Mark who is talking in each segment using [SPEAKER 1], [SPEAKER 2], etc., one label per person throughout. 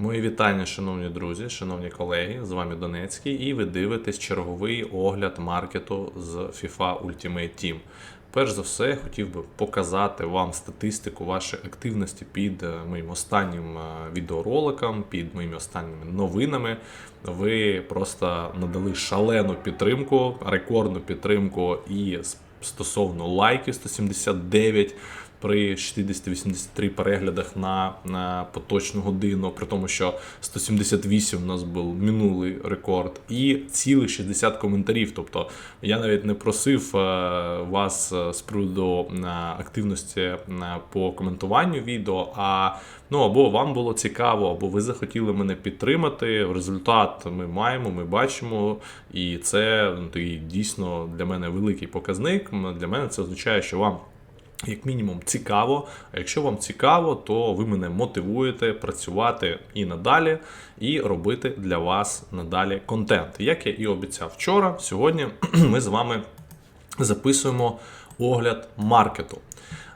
[SPEAKER 1] Мої вітання, шановні друзі, шановні колеги. З вами Донецький, і ви дивитесь черговий огляд маркету з FIFA Ultimate Team. Перш за все, хотів би показати вам статистику вашої активності під е, моїм останнім е, відеороликом, під моїми останніми новинами. Ви просто надали шалену підтримку, рекордну підтримку і стосовно лайків 179 при 60-83 переглядах на, на поточну годину, при тому, що 178 у нас був минулий рекорд, і цілих 60 коментарів. Тобто я навіть не просив е, вас е, з приводу е, активності по коментуванню відео, а ну або вам було цікаво, або ви захотіли мене підтримати. Результат ми маємо, ми бачимо, і це ну, дійсно для мене великий показник. Для мене це означає, що вам як мінімум цікаво. А якщо вам цікаво, то ви мене мотивуєте працювати і надалі, і робити для вас надалі контент. Як я і обіцяв вчора, сьогодні ми з вами записуємо огляд маркету.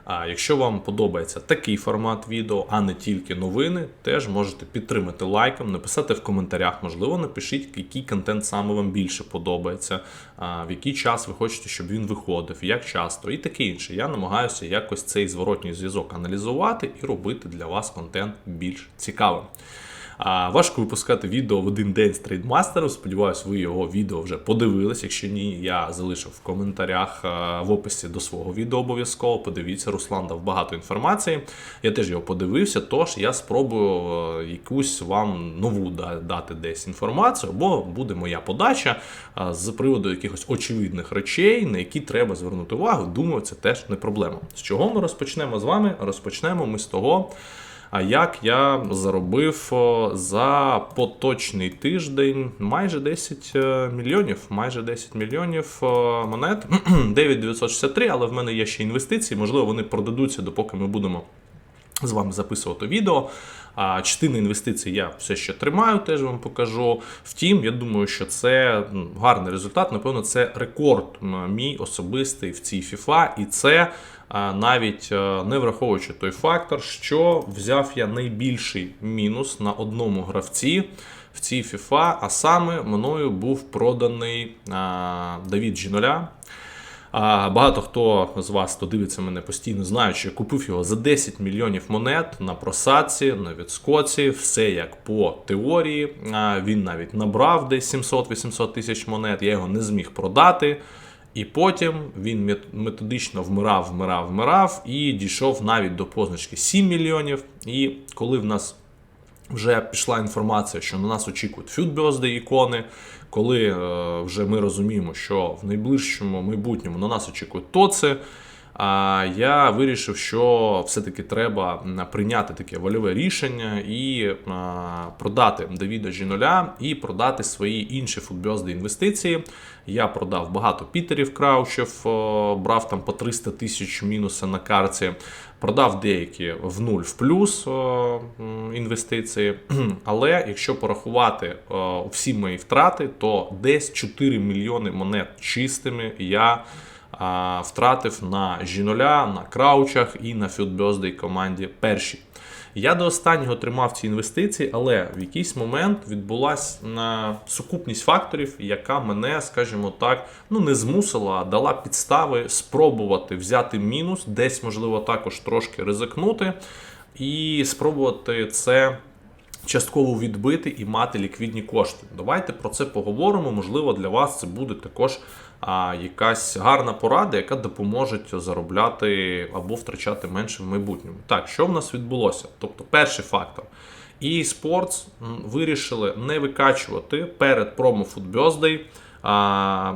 [SPEAKER 1] А якщо вам подобається такий формат відео, а не тільки новини, теж можете підтримати лайком, написати в коментарях. Можливо, напишіть, який контент саме вам більше подобається, в який час ви хочете, щоб він виходив, як часто, і таке інше. Я намагаюся якось цей зворотній зв'язок аналізувати і робити для вас контент більш цікавим. А, важко випускати відео в один день з трейдмастером. Сподіваюсь, ви його відео вже подивились. Якщо ні, я залишив в коментарях в описі до свого відео обов'язково. Подивіться, Руслан дав багато інформації. Я теж його подивився, тож я спробую е, якусь вам нову дати десь інформацію, або буде моя подача з приводу якихось очевидних речей, на які треба звернути увагу. Думаю, це теж не проблема. З чого ми розпочнемо з вами? Розпочнемо ми з того. А як я заробив за поточний тиждень майже 10 е, мільйонів, майже 10 мільйонів монет, 9963, але в мене є ще інвестиції, можливо, вони продадуться, допоки ми будемо з вами записувати відео. А частину інвестицій я все ще тримаю, теж вам покажу. Втім, я думаю, що це гарний результат. Напевно, це рекорд мій особистий в цій FIFA, і це навіть е, не враховуючи той фактор, що взяв я найбільший мінус на одному гравці в цій FIFA, а саме мною був проданий Давід Жіноля. Багато хто з вас, хто дивиться мене постійно, знають, що я купив його за 10 мільйонів монет на просадці, на відскоці, все як по теорії. Він навіть набрав десь 700-800 тисяч монет. Я його не зміг продати. І потім він методично вмирав, вмирав, вмирав і дійшов навіть до позначки 7 мільйонів. І коли в нас вже пішла інформація, що на нас очікують фюдбьозди ікони, коли е, вже ми розуміємо, що в найближчому майбутньому на нас очікують тоци. А я вирішив, що все-таки треба прийняти таке вольове рішення і продати Давіда Жіноля і продати свої інші футбьозди інвестиції. Я продав багато пітерів краучів, брав там по 300 тисяч мінуса на карті. Продав деякі в нуль в плюс інвестиції. Але якщо порахувати всі мої втрати, то десь 4 мільйони монет чистими я втратив на жіноля, на краучах і на філдбьоздей команді першій. Я до останнього тримав ці інвестиції, але в якийсь момент відбулася сукупність факторів, яка мене, скажімо так, ну не змусила, а дала підстави спробувати взяти мінус, десь можливо також трошки ризикнути, і спробувати це частково відбити і мати ліквідні кошти. Давайте про це поговоримо. Можливо, для вас це буде також а, якась гарна порада, яка допоможе заробляти або втрачати менше в майбутньому. Так, що в нас відбулося? Тобто, перший фактор. EA Sports вирішили не викачувати перед промо Food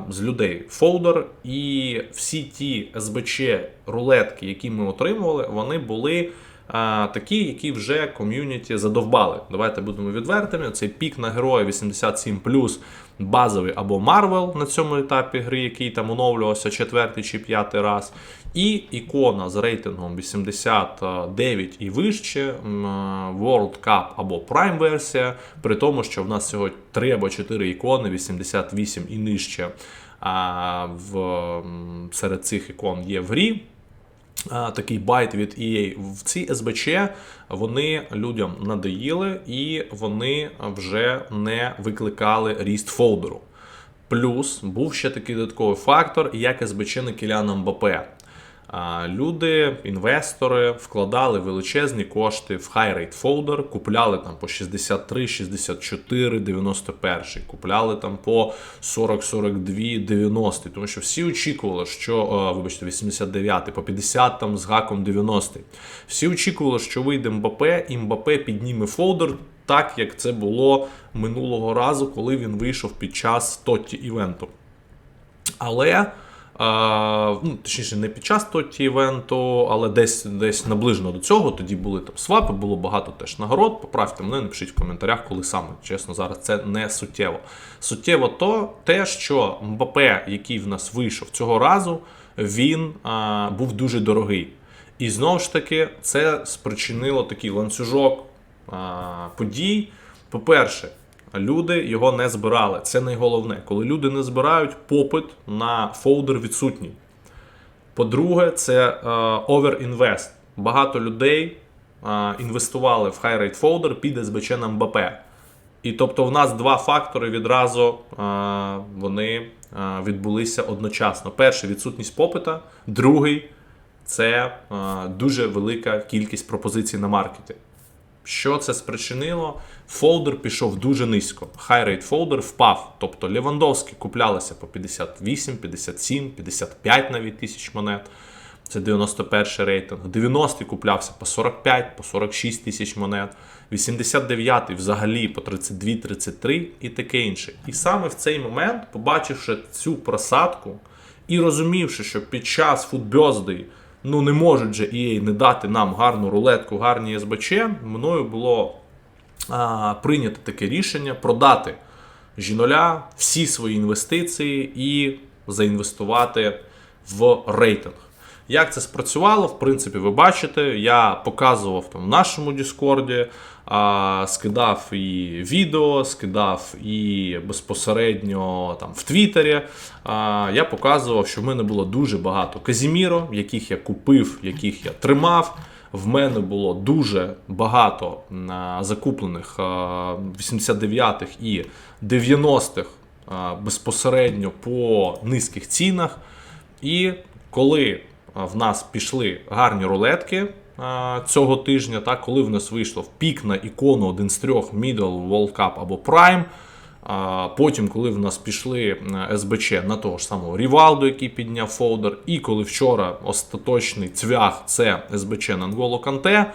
[SPEAKER 1] з людей фолдер, і всі ті СБЧ рулетки, які ми отримували, вони були такі, які вже ком'юніті задовбали. Давайте будемо відвертими. Цей пік на героя 87 базовий або Марвел на цьому етапі гри, який там оновлювався четвертий чи п'ятий раз. І ікона з рейтингом 89 і вище World Cup або Prime версія, при тому, що в нас всього 3 або 4 ікони 88 і нижче. А в серед цих ікон є в грі. Такий байт від EA. В ці СБЧ вони людям надоїли і вони вже не викликали ріст фолдеру. Плюс був ще такий додатковий фактор, як СБЧ на Кіляна Мбапе. Люди, інвестори вкладали величезні кошти в high rate folder, купляли там по 63, 64, 91, купляли там по 40, 42, 90, тому що всі очікували, що, е, вибачте, 89, по 50 там з гаком 90. Всі очікували, що вийде Мбапе, і Мбапе підніме фолдер так, як це було минулого разу, коли він вийшов під час Тотті івенту. Але. Ну, точніше, не під час тоті івенту, але десь десь наближено до цього. Тоді були там свапи, було багато теж нагород. Поправте мене, напишіть в коментарях, коли саме. Чесно, зараз це не суттєво. Суттєво то те, що Мбапе, який в нас вийшов цього разу, він а, був дуже дорогий. І знову ж таки, це спричинило такий ланцюжок а, подій. По-перше, люди його не збирали. Це найголовне. Коли люди не збирають, попит на фолдер відсутній. По-друге, це е, overinvest. Багато людей е, інвестували в rate folder під СБЧ на МБП. І тобто в нас два фактори відразу е, вони відбулися одночасно. Перший відсутність попита, другий це дуже велика кількість пропозицій на маркеті. Що це спричинило? Фолдер пішов дуже низько. Rate folder впав. Тобто Левандовський куплялися по 58, 57, 55 навіть тисяч монет. Це 91 рейтинг. 90-й куплявся по 45, по 46 тисяч монет. 89-й взагалі по 32-33 і таке інше. І саме в цей момент, побачивши цю просадку і розумівши, що під час футбьоздей ну не можуть же EA не дати нам гарну рулетку, гарні СБЧ, мною було а, прийнято таке рішення продати жіноля всі свої інвестиції і заінвестувати в рейтинг. Як це спрацювало, в принципі, ви бачите, я показував там в нашому Діскорді, а, скидав і відео, скидав і безпосередньо там в Твіттері. А, я показував, що в мене було дуже багато казіміро, яких я купив, яких я тримав. В мене було дуже багато а, закуплених а, 89-х і 90-х а, безпосередньо по низьких цінах. І коли в нас пішли гарні рулетки цього тижня, так, коли в нас вийшло в пік на ікону один з трьох Middle World Cup або Prime. Потім, коли в нас пішли е, СБЧ на того ж самого Рівалду, який підняв фолдер, і коли вчора остаточний цвях це СБЧ на Нголо Канте.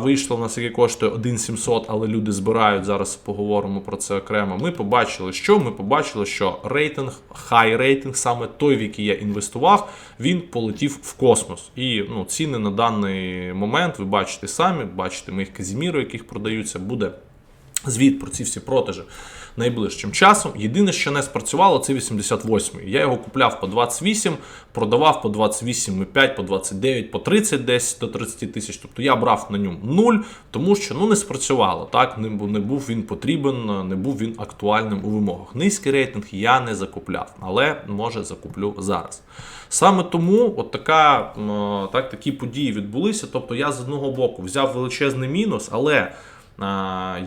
[SPEAKER 1] Вийшло в нас, яке коштує 1700, але люди збирають. Зараз поговоримо про це окремо. Ми побачили, що ми побачили, що рейтинг, хай рейтинг, саме той, в який я інвестував, він полетів в космос. І ну, ціни на даний момент ви бачите самі, бачите моїх казіміру, яких продаються, буде звіт про ці всі протежі найближчим часом. Єдине, що не спрацювало, це 88-й. Я його купляв по 28, продавав по 28,5, по 29, по 30 десь до 30 тисяч. Тобто я брав на ньому 0, тому що ну не спрацювало. Так, не, не був він потрібен, не був він актуальним у вимогах. Низький рейтинг я не закупляв, але може закуплю зараз. Саме тому от така, так, такі події відбулися. Тобто я з одного боку взяв величезний мінус, але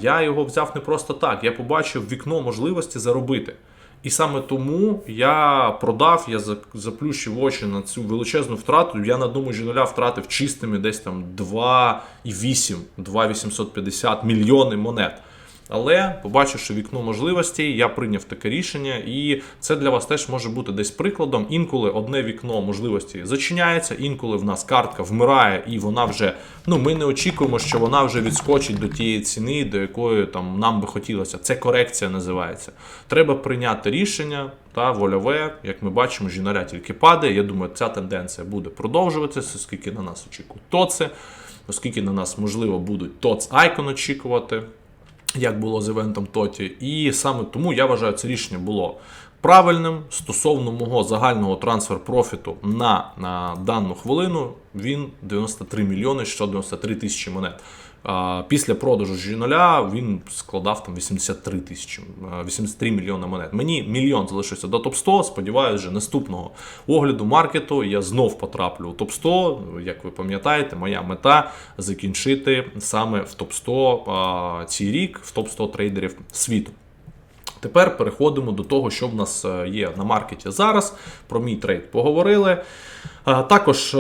[SPEAKER 1] я його взяв не просто так. Я побачив вікно можливості заробити. І саме тому я продав, я заплющив очі на цю величезну втрату. Я на одному жіноля втратив чистими десь там 2,8, 2,850 мільйони монет. Але побачивши вікно можливостей, я прийняв таке рішення, і це для вас теж може бути десь прикладом. Інколи одне вікно можливості зачиняється, інколи в нас картка вмирає, і вона вже ну ми не очікуємо, що вона вже відскочить до тієї ціни, до якої там нам би хотілося. Це корекція називається. Треба прийняти рішення та вольове, як ми бачимо, жінаря тільки падає. Я думаю, ця тенденція буде продовжуватися, оскільки на нас очікують тоци, оскільки на нас можливо будуть тоц Icon очікувати як було з івентом Тоті. І саме тому я вважаю, це рішення було правильним стосовно мого загального трансфер профіту на, на дану хвилину. Він 93 мільйони 693 тисячі монет. Після продажу G0 він складав там 83 тисячі, 83 мільйони монет. Мені мільйон залишився до топ 100 Сподіваюся, вже наступного огляду маркету я знов потраплю у топ 100 Як ви пам'ятаєте, моя мета закінчити саме в топ 100 цей рік, в топ 100 трейдерів світу. Тепер переходимо до того, що в нас е, є на маркеті зараз. Про мій трейд поговорили. Також, е,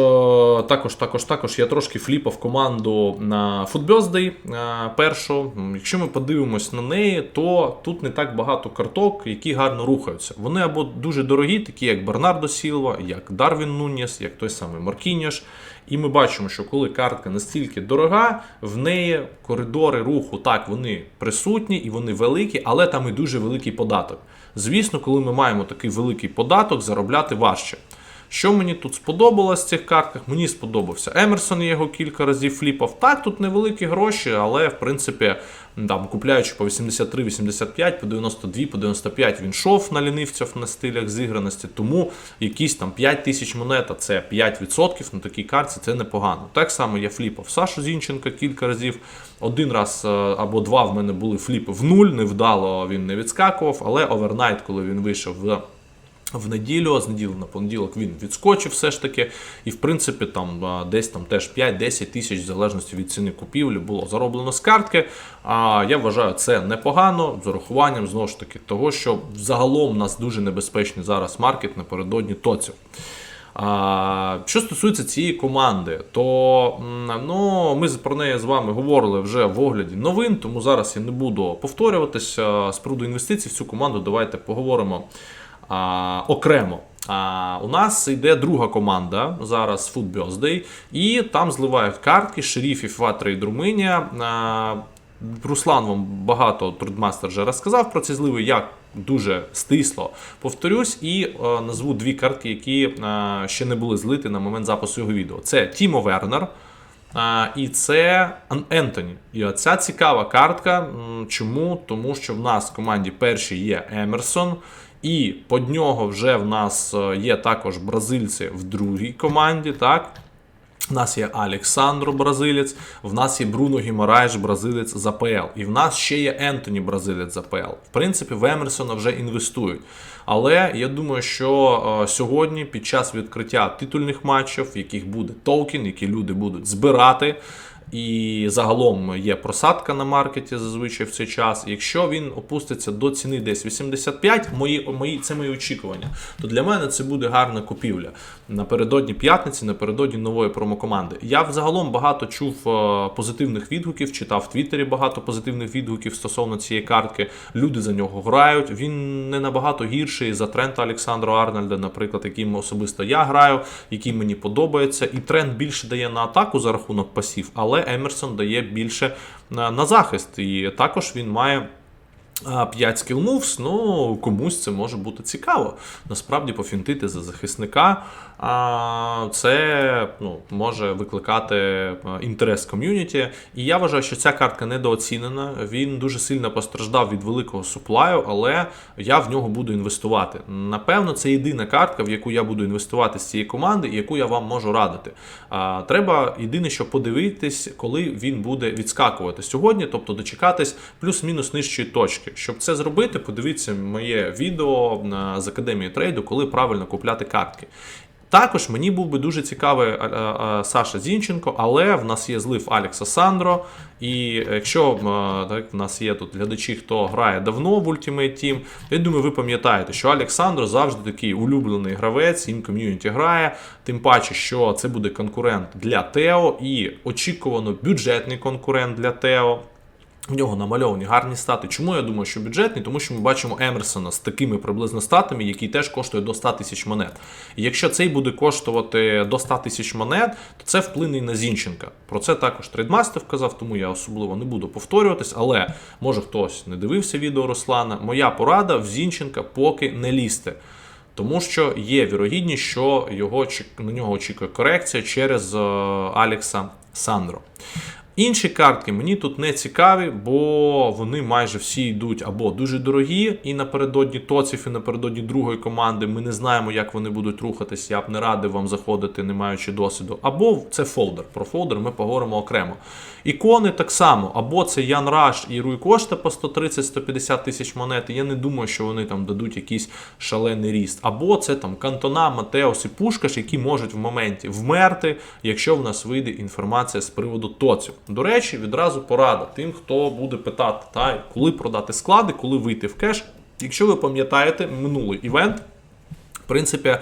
[SPEAKER 1] також, також, також я трошки фліпав команду на Footbirthday е, першу. Якщо ми подивимось на неї, то тут не так багато карток, які гарно рухаються. Вони або дуже дорогі, такі як Бернардо Сілва, як Дарвін Нуніс, як той самий Маркініш. І ми бачимо, що коли картка настільки дорога, в неї коридори руху так вони присутні і вони великі, але там і дуже великий податок. Звісно, коли ми маємо такий великий податок, заробляти важче. Що мені тут сподобалось в цих картках? Мені сподобався Емерсон, його кілька разів фліпав. Так, тут невеликі гроші, але в принципі, там, купляючи по 83, 85, по 92, по 95 він шов на лінивців на стилях зіграності. Тому якісь там 5 тисяч монет, а це 5% на такій картці, це непогано. Так само я фліпав Сашу Зінченка кілька разів. Один раз е, або два в мене були фліпи в нуль, невдало він не відскакував, але овернайт, коли він вийшов в в неділю, а з неділі на понеділок він відскочив все ж таки. І в принципі там десь там теж 5-10 тисяч, в залежності від ціни купівлі, було зароблено з картки. А я вважаю це непогано з урахуванням знову ж таки того, що загалом у нас дуже небезпечний зараз маркет напередодні тоців. А, що стосується цієї команди, то ну, ми про неї з вами говорили вже в огляді новин, тому зараз я не буду повторюватися з приводу інвестицій в цю команду. Давайте поговоримо а, окремо. А, у нас йде друга команда зараз Food Birthday, і там зливають картки Шеріф і FIFA Trade Румунія. А, Руслан вам багато трудмастер вже розказав про ці зливи. Я дуже стисло повторюсь і е, назву дві картки, які е, ще не були злиті на момент запису його відео. Це Тімо Вернер. А, і це Ентоні. І оця цікава картка. Чому? Тому що в нас в команді перший є Емерсон, і под нього вже в нас е, є також бразильці в другій команді. так? В нас є Александро бразилець, в нас є Бруно Гімарайш, бразилець з АПЛ. І в нас ще є Ентоні бразилець з АПЛ. В принципі, в Емерсона вже інвестують. Але я думаю, що е, сьогодні, під час відкриття титульних матчів, в яких буде токен, які люди будуть збирати. І загалом є просадка на маркеті зазвичай в цей час. Якщо він опуститься до ціни десь 85, мої, мої, це мої очікування, то для мене це буде гарна купівля напередодні п'ятниці, напередодні нової промокоманди. Я взагалом багато чув е, позитивних відгуків, читав в Твіттері багато позитивних відгуків стосовно цієї картки. Люди за нього грають. Він не набагато гірший за Трента Олександра Арнольда, наприклад, яким особисто я граю, який мені подобається. І тренд більше дає на атаку за рахунок пасів, але Емерсон дає більше на, захист. І також він має. 5 skill moves, ну комусь це може бути цікаво. Насправді пофінтити за захисника. Це ну, може викликати е, інтерес ком'юніті. І я вважаю, що ця картка недооцінена. Він дуже сильно постраждав від великого суплаю, але я в нього буду інвестувати. Напевно, це єдина картка, в яку я буду інвестувати з цієї команди, і яку я вам можу радити. Треба єдине, що подивитись, коли він буде відскакувати сьогодні, тобто дочекатись плюс-мінус нижчої точки. Щоб це зробити, подивіться моє відео з академії трейду, коли правильно купляти картки. Також мені був би дуже цікавий а, а, а, Саша Зінченко, але в нас є злив Алекса Сандро. І якщо так, в нас є тут глядачі, хто грає давно в Ultimate Team, я думаю, ви пам'ятаєте, що Олександр завжди такий улюблений гравець, їм ком'юніті грає. Тим паче, що це буде конкурент для Тео і очікувано бюджетний конкурент для Тео. В нього намальовані гарні стати. Чому я думаю, що бюджетний? Тому що ми бачимо Емерсона з такими приблизно статами, який теж коштує до 100 тисяч монет. І якщо цей буде коштувати до 100 тисяч монет, то це вплине і на Зінченка. Про це також трейдмастер вказав, тому я особливо не буду повторюватись. Але може хтось не дивився відео Руслана. Моя порада в Зінченка поки не лізьте. Тому що є вірогідність, що його, на нього очікує корекція через е, Алекса Сандро. Інші картки мені тут не цікаві, бо вони майже всі йдуть або дуже дорогі, і напередодні тоців, і напередодні другої команди. Ми не знаємо, як вони будуть рухатись. Я б не радив вам заходити, не маючи досвіду. Або це фолдер. Про фолдер ми поговоримо окремо. Ікони так само, або це Ян Раш і Руй Кошта по 130-150 тисяч монет. Я не думаю, що вони там дадуть якийсь шалений ріст. Або це там Кантона, Матеос і Пушкаш, які можуть в моменті вмерти, якщо в нас вийде інформація з приводу тоців. До речі, відразу порада тим, хто буде питати, та, коли продати склади, коли вийти в кеш. Якщо ви пам'ятаєте минулий івент. В принципі,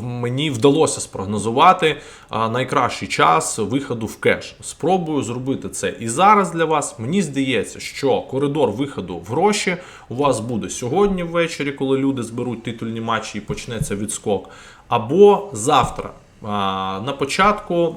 [SPEAKER 1] мені вдалося спрогнозувати найкращий час виходу в кеш. Спробую зробити це і зараз для вас. Мені здається, що коридор виходу в гроші у вас буде сьогодні ввечері, коли люди зберуть титульні матчі і почнеться відскок, або завтра. На початку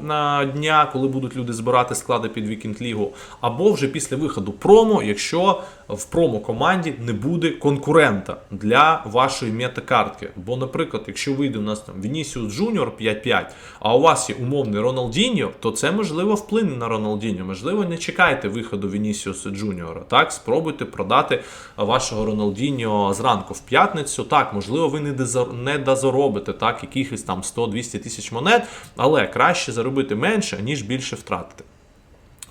[SPEAKER 1] дня, коли будуть люди збирати склади під Вікінд Лігу, або вже після виходу промо, якщо в промо команді не буде конкурента для вашої метакартки. Бо, наприклад, якщо вийде у нас там Vinicius Junior 5-5, а у вас є умовний Роналдіньо, то це можливо вплине на Роналдіньо. Можливо, не чекайте виходу Vinicius Junior. Так, спробуйте продати вашого Роналдіньо зранку в п'ятницю. Так, можливо, ви не дозаробите так, якихось там 100-200 тисяч монет, але краще заробити менше, ніж більше втратити.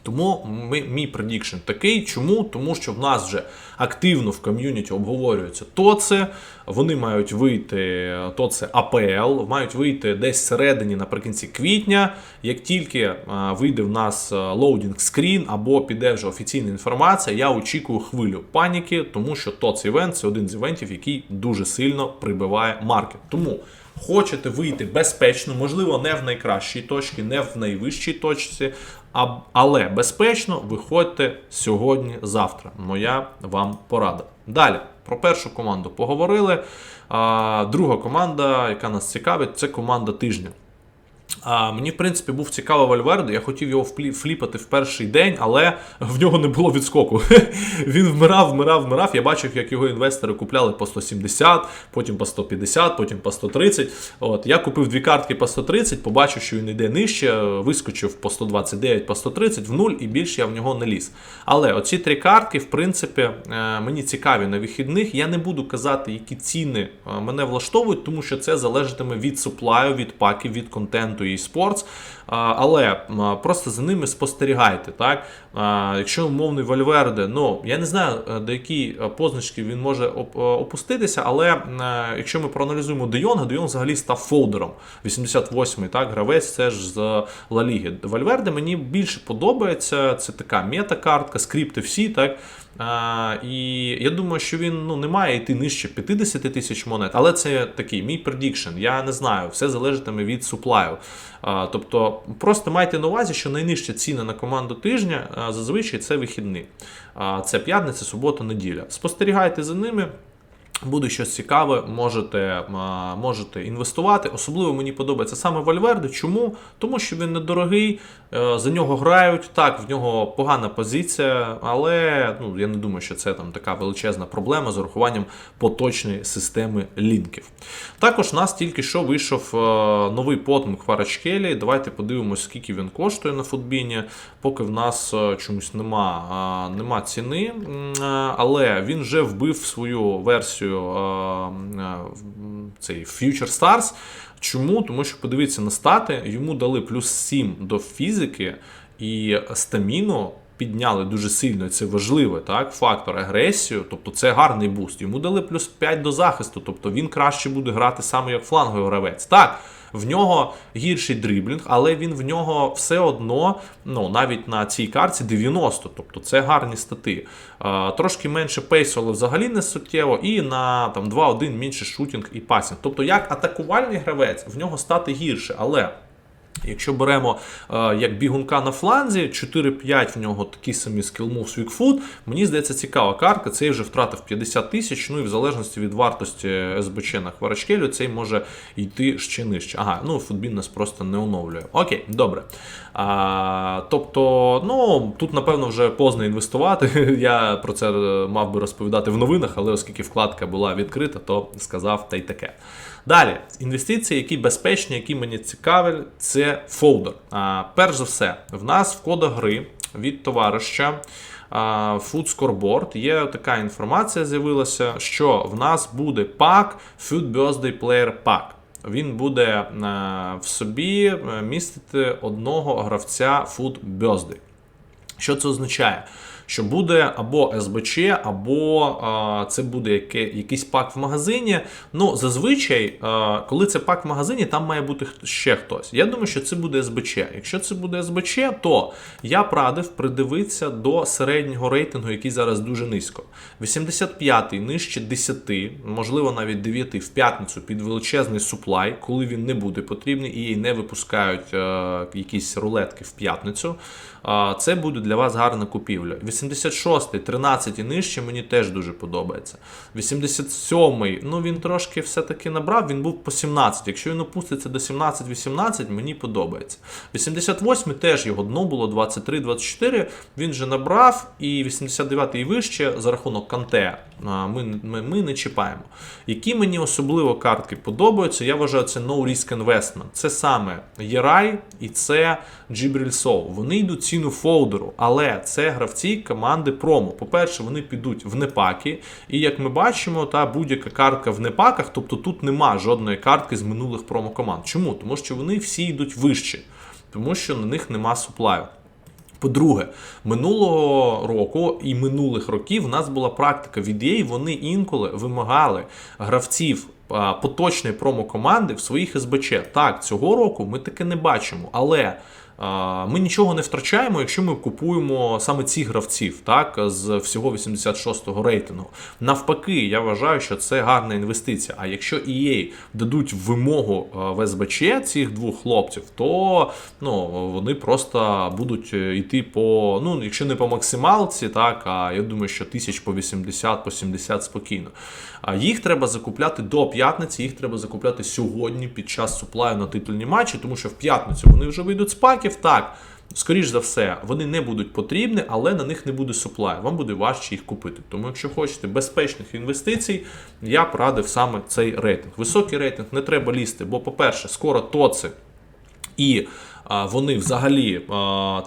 [SPEAKER 1] Тому ми, мій предікшн такий. Чому? Тому що в нас вже активно в ком'юніті обговорюється ТОЦи, вони мають вийти, ТОЦи АПЛ, мають вийти десь всередині наприкінці квітня. Як тільки а, вийде в нас лоудінг скрін або піде вже офіційна інформація, я очікую хвилю паніки, тому що ТОЦ івент це один з івентів, який дуже сильно прибиває маркет. Тому хочете вийти безпечно, можливо, не в найкращій точці, не в найвищій точці, але безпечно виходьте сьогодні-завтра. Моя вам порада. Далі про першу команду поговорили. Друга команда, яка нас цікавить, це команда тижня. А, мені, в принципі, був цікавий Вальверде. Я хотів його фліпати в перший день, але в нього не було відскоку. Він вмирав, вмирав, вмирав. Я бачив, як його інвестори купляли по 170, потім по 150, потім по 130. От я купив дві картки по 130, побачив, що він йде нижче, вискочив по 129, по 130 в нуль, і більше я в нього не ліз. Але оці три картки, в принципі, е, мені цікаві на вихідних. Я не буду казати, які ціни е, мене влаштовують, тому що це залежатиме від суплаю, від паків, від контенту і спортс. Але просто за ними спостерігайте. Так? Якщо умовний Вальверде, ну я не знаю е, до якої е, позначки він може е, опуститися, але якщо ми проаналізуємо Де Йонга, взагалі став фолдером. 88-й так, гравець це ж з Ла Ліги. Вальверде мені більше подобається. Це така метакартка, скрипти всі, так. А, і я думаю, що він ну, не має йти нижче 50 тисяч монет, але це такий мій предікшн. Я не знаю, все залежатиме від суплаю. А, тобто, просто майте на увазі, що найнижча ціна на команду тижня а, зазвичай це вихідний. А, це п'ятниця, субота, неділя. Спостерігайте за ними. Буде щось цікаве, можете, можете інвестувати. Особливо мені подобається саме Вальверде. Чому? Тому що він недорогий, е, за нього грають. Так, в нього погана позиція, але ну, я не думаю, що це там така величезна проблема з урахуванням поточної системи лінків. Також у нас тільки що вийшов е, новий потом Кварачкелі. Давайте подивимось, скільки він коштує на футбіні. Поки в нас е, чомусь нема, нема ціни, але він вже вбив свою версію е, е, цей Future Stars. Чому? Тому що подивіться на стати, йому дали плюс 7 до фізики і стаміну. Підняли дуже сильно, це важливо, так? Фактор агресію, тобто це гарний буст. Йому дали плюс 5 до захисту, тобто він краще буде грати саме як фланговий гравець. Так, в нього гірший дриблінг, але він в нього все одно, ну навіть на цій карті 90, тобто це гарні стати. Трошки менше пейсу, але взагалі не суттєво, і на там 2-1 менше шутінг і пасінг. Тобто, як атакувальний гравець, в нього стати гірше, але. Якщо беремо е, як бігунка на фланзі, 4-5 в нього такі самі скілмов Weak мені здається, цікава картка. Цей вже втратив 50 тисяч. Ну і в залежності від вартості СБЧ на хварачкелю, цей може йти ще нижче. Ага, ну футбін нас просто не оновлює. Окей, добре. А, тобто, ну тут, напевно, вже поздно інвестувати. Я про це е, мав би розповідати в новинах, але оскільки вкладка була відкрита, то сказав та й таке. Далі, інвестиції, які безпечні, які мені цікаві, це фолдер. А, перш за все, в нас в кодах гри від товариша Food Scoreboard є така інформація з'явилася, що в нас буде пак Food Birthday Player Pack. Він буде е, в собі е, містити одного гравця Birthday. Що це означає? Що буде або СБЧ, або а, це буде яке, якийсь пак в магазині. Ну, зазвичай, а, коли це пак в магазині, там має бути ще хтось. Я думаю, що це буде СБЧ. Якщо це буде СБЧ, то я б радив придивитися до середнього рейтингу, який зараз дуже низько. 85-й нижче 10, можливо, навіть 9 в п'ятницю під величезний суплай, коли він не буде потрібний і не випускають е, якісь рулетки в п'ятницю. Е, це буде для вас гарна купівля. 86-й, 13 і нижче мені теж дуже подобається. 87-й, ну він трошки все-таки набрав, він був по 17. Якщо він опуститься до 17-18, мені подобається. 88-й теж його дно було 23-24, він же набрав, і 89-й і вище за рахунок Канте ми, ми, ми не чіпаємо. Які мені особливо картки подобаються, я вважаю, це no risk investment. Це саме Єрай і це Джібріль Соу. Вони йдуть ціну фолдеру, але це гравці команди промо. По-перше, вони підуть в непаки, і як ми бачимо, та будь-яка картка в непаках, тобто тут нема жодної картки з минулих промо команд. Чому? Тому що вони всі йдуть вище, тому що на них нема суплаю. По-друге, минулого року і минулих років в нас була практика від EA, вони інколи вимагали гравців поточної промо-команди в своїх СБЧ. Так, цього року ми таке не бачимо, але ми нічого не втрачаємо, якщо ми купуємо саме цих гравців, так, з всього 86-го рейтингу. Навпаки, я вважаю, що це гарна інвестиція. А якщо EA дадуть вимогу а, в СБЧ цих двох хлопців, то ну, вони просто будуть е, йти по, ну, якщо не по максималці, так, а я думаю, що тисяч по 80, по 70 спокійно. А їх треба закупляти до п'ятниці, їх треба закупляти сьогодні під час суплаю на титульні матчі, тому що в п'ятницю вони вже вийдуть з паків. Так, скоріш за все, вони не будуть потрібні, але на них не буде суплаю. Вам буде важче їх купити. Тому, якщо хочете безпечних інвестицій, я б радив саме цей рейтинг. Високий рейтинг не треба лізти, бо, по-перше, скоро тоци і вони взагалі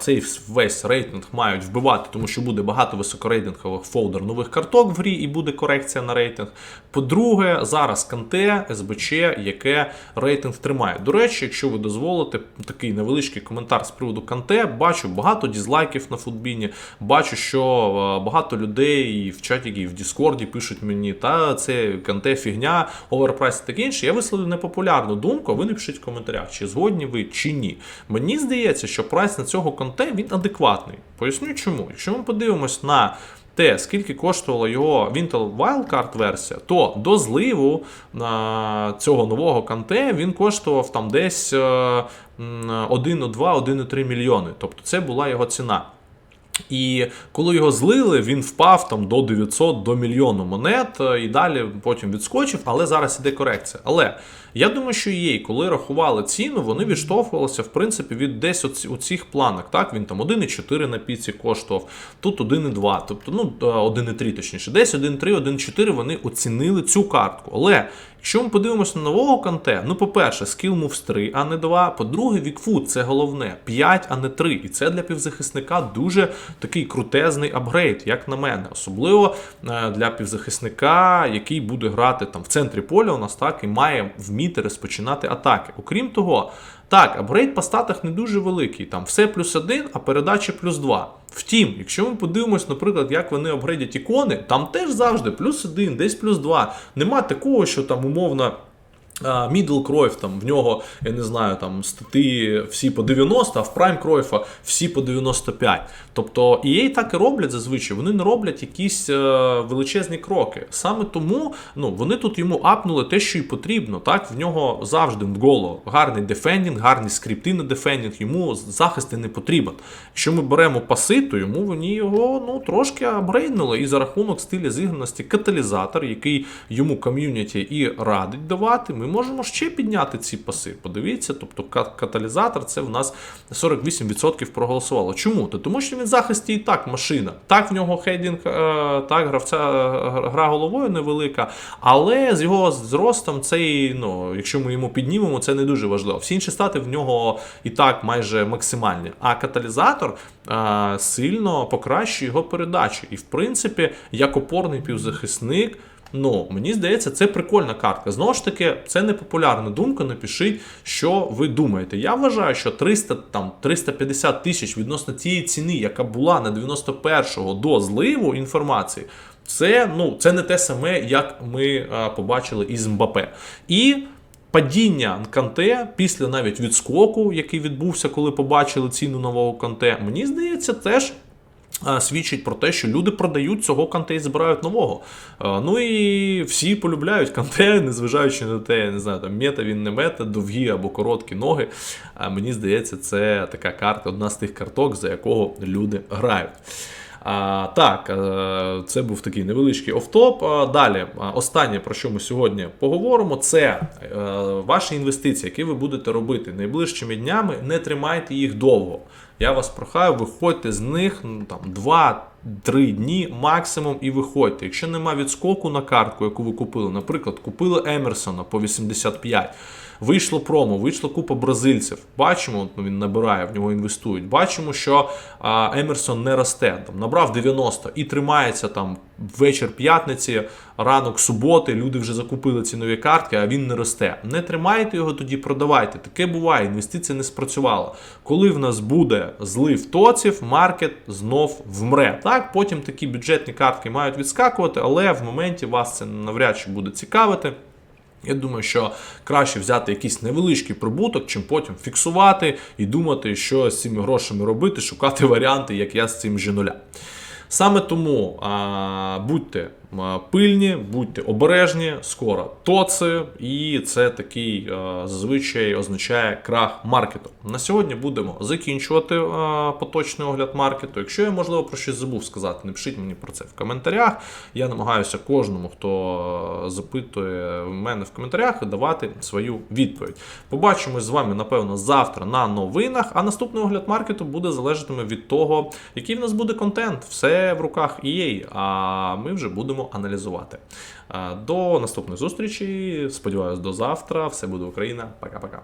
[SPEAKER 1] цей весь рейтинг мають вбивати, тому що буде багато високорейтингових фолдер нових карток в грі і буде корекція на рейтинг. По-друге, зараз Канте, СБЧ, яке рейтинг тримає. До речі, якщо ви дозволите такий невеличкий коментар з приводу Канте, бачу багато дізлайків на футбіні. Бачу, що багато людей в чаті, і в Діскорді пишуть мені, та це Канте фігня, оверпрайс і таке інше. Я висловлю непопулярну думку, ви напишіть в коментарях, чи згодні ви чи ні. Мені здається, що прайс на цього конте він адекватний. Поясню чому. Якщо ми подивимось на те, скільки коштувала його Wintel Wildcard версія, то до зливу на цього нового канте він коштував там десь е, 1,2-1,3 мільйони. Тобто це була його ціна. І коли його злили, він впав там до 900 до мільйону монет е, і далі потім відскочив, але зараз іде корекція. Але я думаю, що їй, коли рахували ціну, вони відштовхувалися в принципі від десь у цих планах. Так, він там 1,4 на піці коштував, тут 1,2, тобто ну е, 1,3 точніше, десь 1,3, 1,4 вони оцінили цю картку. Але якщо ми подивимося на нового канте, ну по-перше, скіл Moves 3, а не 2. По-друге, Вікфуд це головне 5, а не 3. І це для півзахисника дуже такий крутезний апгрейд, як на мене. Особливо е, для півзахисника, який буде грати там в центрі поля, у нас так і має вміти розпочинати атаки. Окрім того, так, апгрейд по статах не дуже великий. Там все плюс один, а передача плюс два. Втім, якщо ми подивимось, наприклад, як вони апгрейдять ікони, там теж завжди плюс один, десь плюс два. Нема такого, що там умовно. Мідл Кройф, там в нього, я не знаю, там стати всі по 90, а в Прайм Кройфа всі по 95. Тобто EA так і роблять зазвичай, вони не роблять якісь е, величезні кроки. Саме тому ну, вони тут йому апнули те, що й потрібно. Так, В нього завжди Нголо гарний дефендінг, гарні скрипти на дефендінг, йому захист не потрібен. Якщо ми беремо паси, то йому вони його ну, трошки апгрейднули. І за рахунок стиля зіграності каталізатор, який йому ком'юніті і радить давати. Ми ми можемо ще підняти ці паси. Подивіться, тобто каталізатор це в нас 48% проголосувало. Чому? То тому що він в захисті і так машина. Так, в нього хейдінг, е, так, гравця е, гра головою невелика, але з його зростом цей, ну, якщо ми йому піднімемо, це не дуже важливо. Всі інші стати в нього і так майже максимальні. А каталізатор е, сильно покращує його передачу. І в принципі, як опорний півзахисник. Ну, мені здається, це прикольна картка. Знову ж таки, це не популярна думка. Напишіть, що ви думаєте. Я вважаю, що 300, там, 350 тисяч відносно тієї ціни, яка була на 91-го до зливу інформації, це, ну, це не те саме, як ми а, побачили із Мбапе. І падіння Канте після навіть відскоку, який відбувся, коли побачили ціну нового Канте, мені здається, теж. А, Свідчить про те, що люди продають цього канте і збирають нового. Ну і всі полюбляють канте, незважаючи на те, я не знаю, там мета він не мета, довгі або короткі ноги. А Мені здається, це така карта, одна з тих карток, за якого люди грають. А, так, е, це був такий невеличкий офтоп. Далі, останнє, про що ми сьогодні поговоримо, це е, ваші інвестиції, які ви будете робити найближчими днями. Не тримайте їх довго. Я вас прохаю, виходьте з них ну, там 2-3 дні максимум і виходьте. Якщо нема відскоку на картку, яку ви купили, наприклад, купили Емерсона по 85. Вийшло промо, вийшла купа бразильців. Бачимо, ну, він набирає, в нього інвестують. Бачимо, що а, Емерсон не росте. Там, набрав 90 і тримається там вечір п'ятниці, ранок суботи. Люди вже закупили ці нові картки, а він не росте. Не тримайте його тоді, продавайте. Таке буває, інвестиція не спрацювала. Коли в нас буде злив тоців, маркет знов вмре. Так, потім такі бюджетні картки мають відскакувати, але в моменті вас це навряд чи буде цікавити. Я думаю, що краще взяти якийсь невеличкий прибуток, чим потім фіксувати і думати, що з цими грошами робити, шукати варіанти, як я з цим женуля. Саме тому а, будьте пильні, будьте обережні, скоро тоци, і це такий зазвичай означає крах маркету. На сьогодні будемо закінчувати поточний огляд маркету. Якщо я можливо про щось забув сказати, напишіть мені про це в коментарях. Я намагаюся кожному, хто запитує в мене в коментарях, давати свою відповідь. Побачимось з вами, напевно, завтра на новинах. А наступний огляд маркету буде залежатиме від того, який в нас буде контент. Все в руках EA, а ми вже будемо аналізувати. До наступної зустрічі. Сподіваюсь, до завтра. Все буде Україна. Пока-пока.